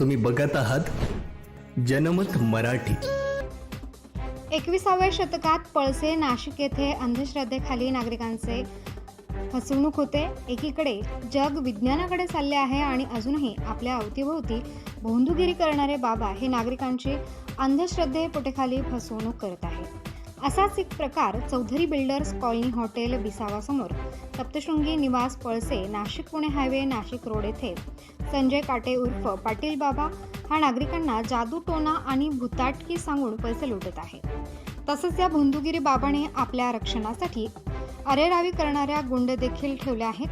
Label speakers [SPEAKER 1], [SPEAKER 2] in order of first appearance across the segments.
[SPEAKER 1] तुम्ही बघत आहात जनमत मराठी.
[SPEAKER 2] एकविसाव्या शतकात पळसे नाशिक येथे अंधश्रद्धेखाली नागरिकांचे फसवणूक होते. एकीकडे जग विज्ञानाकडे चालले आहे आणि अजूनही आपल्या अवतीभोवती भोंदूगिरी करणारे बाबा हे नागरिकांची अंधश्रद्धे पोटेखाली फसवणूक करत आहे असाच एक प्रकार चौधरी बिल्डर्स कॉलनी हॉटेल बिसावासमोर सप्तशृंगी निवास पळसे नाशिक पुणे हायवे नाशिक रोड येथे. संजय काटे उर्फ पाटील बाबा हा नागरिकांना जादू टोना आणि भुताटकी सांगून पैसे लुटत आहे. तसंच या भोंदुगिरी बाबाने आपल्या रक्षणासाठी अरेरावी करणाऱ्या गुंड देखील ठेवल्या आहेत.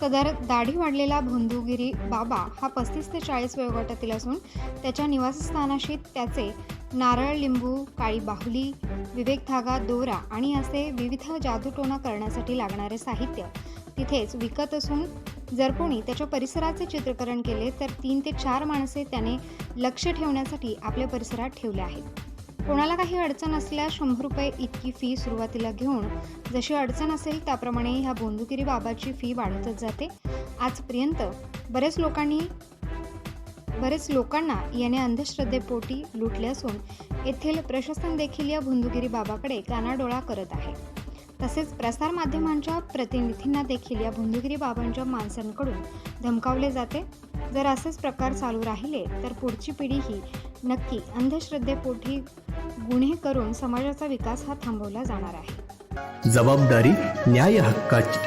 [SPEAKER 2] सदर दाढी वाढलेला भोंदूगिरी बाबा हा पस्तीस ते चाळीस वयोगटातील असून त्याच्या निवासस्थानाशी त्याचे नारळ लिंबू काळी बाहुली विवेक धागा दोरा आणि असे विविध जादूटोणा करण्यासाठी लागणारे साहित्य तिथेच विकत असून जर कोणी त्याच्या परिसराचे चित्रकरण केले तर तीन ते चार माणसे त्याने लक्ष ठेवण्यासाठी आपल्या परिसरात ठेवले आहेत. कोणाला काही अडचण असल्यास शंभर रुपये इतकी फी सुरुवातीला घेऊन जशी अडचण असेल त्याप्रमाणे ह्या बोंदुकिरी बाबाची फी वाढतच जाते. आजपर्यंत बरेच लोकांनी बरेच लोकांना याने अंधश्रद्धेपोटी लुटले असून येथील प्रशासन देखील या भुंदुगिरी बाबाकडे कानाडोळा करत आहे. तसेच प्रसारमाध्यमांच्या प्रतिनिधींना देखील या भुंदुगिरी बाबांच्या माणसांकडून धमकावले जाते. जर असेच प्रकार चालू राहिले तर पुढची पिढी ही नक्की अंधश्रद्धेपोटी गुन्हे करून समाजाचा विकास हा थांबवला जाणार आहे.
[SPEAKER 1] जबाबदारी न्याय हक्काची